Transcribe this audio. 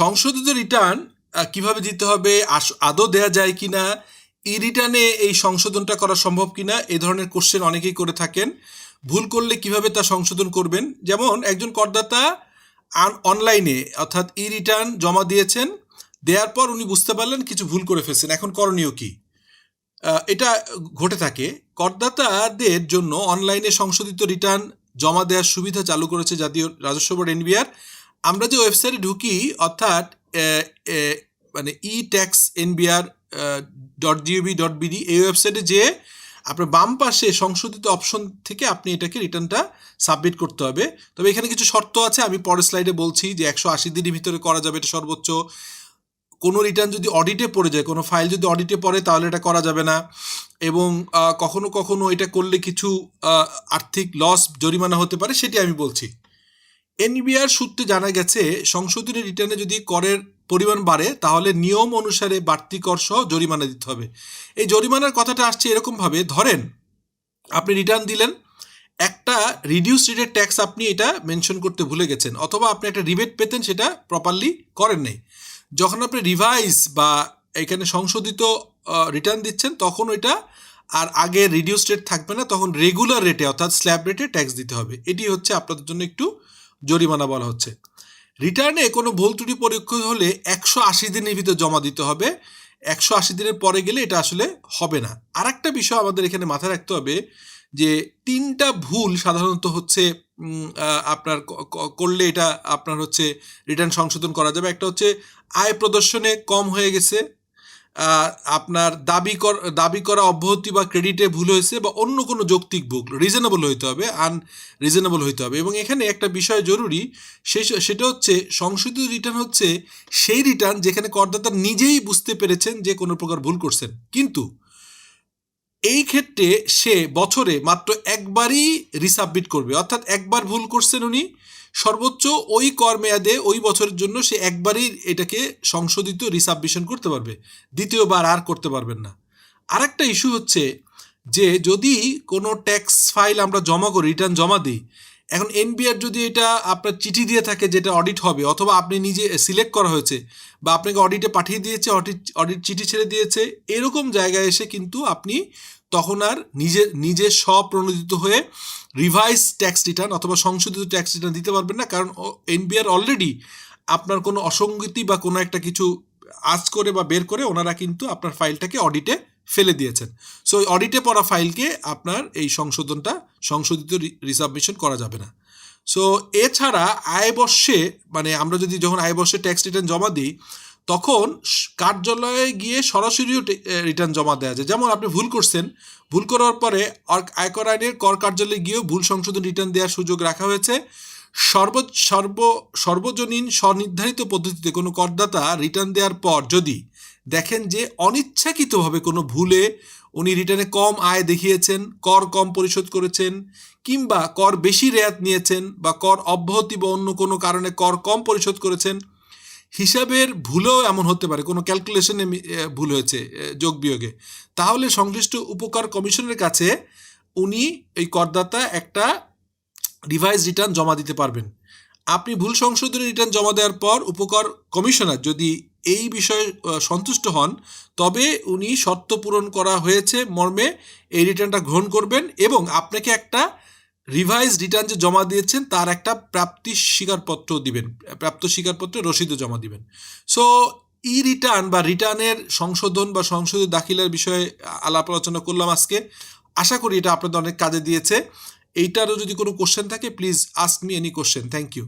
সংশোধিত রিটার্ন কীভাবে দিতে হবে আদৌ দেয়া যায় কিনা ই রিটার্নে এই সংশোধনটা করা সম্ভব কি না এ ধরনের কোশ্চেন অনেকেই করে থাকেন। ভুল করলে কীভাবে তা সংশোধন করবেন? যেমন একজন করদাতা অনলাইনে অর্থাৎ ই রিটার্ন জমা দিয়েছেন, দেওয়ার পর উনি বুঝতে পারলেন কিছু ভুল করে ফেলছেন। এখন করণীয় কি? এটা ঘটে থাকে। করদাতাদের জন্য অনলাইনে সংশোধিত রিটার্ন জমা দেওয়ার সুবিধা চালু করেছে জাতীয় রাজস্ব বোর্ড এনবিআর আমরা যে ওয়েবসাইটে ঢুকি, অর্থাৎ মানে e tax NBR dot GOV dot BD এই ওয়েবসাইটে যে আপনার বাম পাশে সংশোধিত অপশন থেকে আপনি এটাকে রিটার্নটা সাবমিট করতে হবে। তবে এখানে কিছু শর্ত আছে, আমি পরের স্লাইডে বলছি যে একশো আশি দিনের ভিতরে করা যাবে এটা সর্বোচ্চ। কোনো রিটার্ন যদি অডিটে পড়ে যায়, কোনো ফাইল যদি অডিটে পড়ে, তাহলে এটা করা যাবে না। এবং কখনো কখনো এটা করলে কিছু আর্থিক লস জরিমানা হতে পারে, সেটি আমি বলছি। এনবিআর সূত্রে জানা গেছে, সংশোধনী রিটার্নে যদি করের পরিমাণ বাড়ে, তাহলে নিয়ম অনুসারে বাড়তি কর সহ জরিমানা দিতে হবে। এই জরিমানার কথাটা আসছে এরকমভাবে, ধরেন আপনি রিটার্ন দিলেন, একটা রিডিউস রেটের ট্যাক্স আপনি এটা মেনশন করতে ভুলে গেছেন, অথবা আপনি একটা রিবেট পেতেন সেটা প্রপারলি করেন নাই। যখন আপনি রিভাইস বা এখানে সংশোধিত রিটার্ন দিচ্ছেন, তখন ওইটা আর আগে রিডিউস রেট থাকবে না, তখন রেগুলার রেটে অর্থাৎ স্ল্যাব রেটে ট্যাক্স দিতে হবে। এটি হচ্ছে আপনাদের জন্য একটু জরিমানা বলা হচ্ছে। রিটার্নে কোনো ভুল ত্রুটি পরীক্ষা হলে একশো আশি দিনের ভিতর জমা দিতে হবে। একশো আশি দিনের পরে গেলে এটা আসলে হবে না। আর একটা বিষয় আমাদের এখানে মাথায় রাখতে হবে যে তিনটা ভুল সাধারণত হচ্ছে আপনার করলে এটা আপনার হচ্ছে রিটার্ন সংশোধন করা যাবে। একটা হচ্ছে আয় প্রদর্শনে কম হয়ে গেছে আপনার দাবি কর, দাবি করা অব্যাহতি বা ক্রেডিটে ভুল হয়েছে বা অন্য কোনো যৌক্তিক ভুল রিজনেবল হইতে হবে আন রিজনেবল হইতে হবে। এবং এখানে একটা বিষয় জরুরি সেই সেটা হচ্ছে সংশোধিত রিটার্ন হচ্ছে সেই রিটার্ন যেখানে করদাতা নিজেই বুঝতে পেরেছেন যে কোনো প্রকার ভুল করছেন। কিন্তু এই ক্ষেত্রে সে বছরে মাত্র একবারই রিসাবমিট করবে, অর্থাৎ একবার ভুল করছেন উনি সর্বোচ্চ ওই কর মেয়াদে ওই বছরের জন্য সে একবারই এটাকে সংশোধিত রিসাবমিশন করতে পারবে। দ্বিতীয়বার আর করতে পারবেন না। আরেকটা ইস্যু হচ্ছে যে যদি কোনো ট্যাক্স ফাইল আমরা জমা করি রিটার্ন জমা দিই এখন এনবিআর যদি এটা আপনার চিঠি দিয়ে থাকে যেটা অডিট হবে, অথবা আপনি নিজে সিলেক্ট করা হয়েছে বা আপনাকে অডিটে পাঠিয়ে দিয়েছে অডিট অডিট চিঠি ছেড়ে দিয়েছে, এরকম জায়গায় এসে কিন্তু আপনি তখন আর নিজে নিজে স্বপ্রণোদিত হয়ে রিভাইস ট্যাক্স রিটার্ন অথবা সংশোধিত ট্যাক্স রিটার্ন দিতে পারবেন না। কারণ এনবিআর অলরেডি আপনার কোনো অসঙ্গতি বা কোনো একটা কিছু আজ করে বা বের করে ওনারা কিন্তু আপনার ফাইলটাকে অডিটে ফেলে দিয়েছেন। সো অডিটে পড়া ফাইলকে আপনার এই সংশোধনটা, সংশোধিত রিসাবমিশন করা যাবে না। সো এছাড়া আয় বর্ষে মানে আমরা যদি যখন আয় বর্ষে ট্যাক্স রিটার্ন জমা দিই, তখন কার্যালয়ে গিয়ে সরাসরিও রিটার্ন জমা দেওয়া যায়। যেমন আপনি ভুল করছেন, ভুল করার পরে আয়কর আইনের কর কার্যালয়ে গিয়েও ভুল সংশোধন রিটার্ন দেওয়ার সুযোগ রাখা হয়েছে। সর্ব সর্ব, সর্বজনীন স্বনির্ধারিত পদ্ধতিতে কোনো করদাতা রিটার্ন দেওয়ার পর যদি দেখেন যে অনিচ্ছাকৃতভাবে কোনো ভুলে উনি রিটার্নে কম আয় দেখিয়েছেন, কর কম পরিশোধ করেছেন কিংবা কর বেশি রেয়াত নিয়েছেন বা কর অব্যাহতি বা অন্য কোনো কারণে কর কম পরিশোধ করেছেন, হিসাবের ভুলেও এমন হতে পারে, কোনো ক্যালকুলেশনে ভুল হয়েছে যোগ বিয়োগে। তাহলে সংশ্লিষ্ট উপকার কমিশনের কাছে উনি এই করদাতা একটা রিভাইজ রিটার্ন জমা দিতে পারবেন। আপনি ভুল সংশোধনী রিটার্ন জমা দেওয়ার পর উপকার কমিশনার যদি এই বিষয়ে সন্তুষ্ট হন, তবে উনি শর্ত পূরণ করা হয়েছে মর্মে এই রিটার্নটা গ্রহণ করবেন এবং আপনাকে একটা রিভাইজ রিটার্ন যে জমা দিয়েছেন তার একটা প্রাপ্তি স্বীকারপত্র দিবেন, প্রাপ্ত স্বীকারপত্র রসিদও জমা দিবেন। সো ই রিটার্ন বা রিটার্নের সংশোধন বা সংশোধিত দাখিলার বিষয়ে আলাপ আলোচনা করলাম আজকে। আশা করি এটা আপনাদের অনেক কাজে দিয়েছে। এইটারও যদি কোনো কোশ্চেন থাকে please ask me any question thank you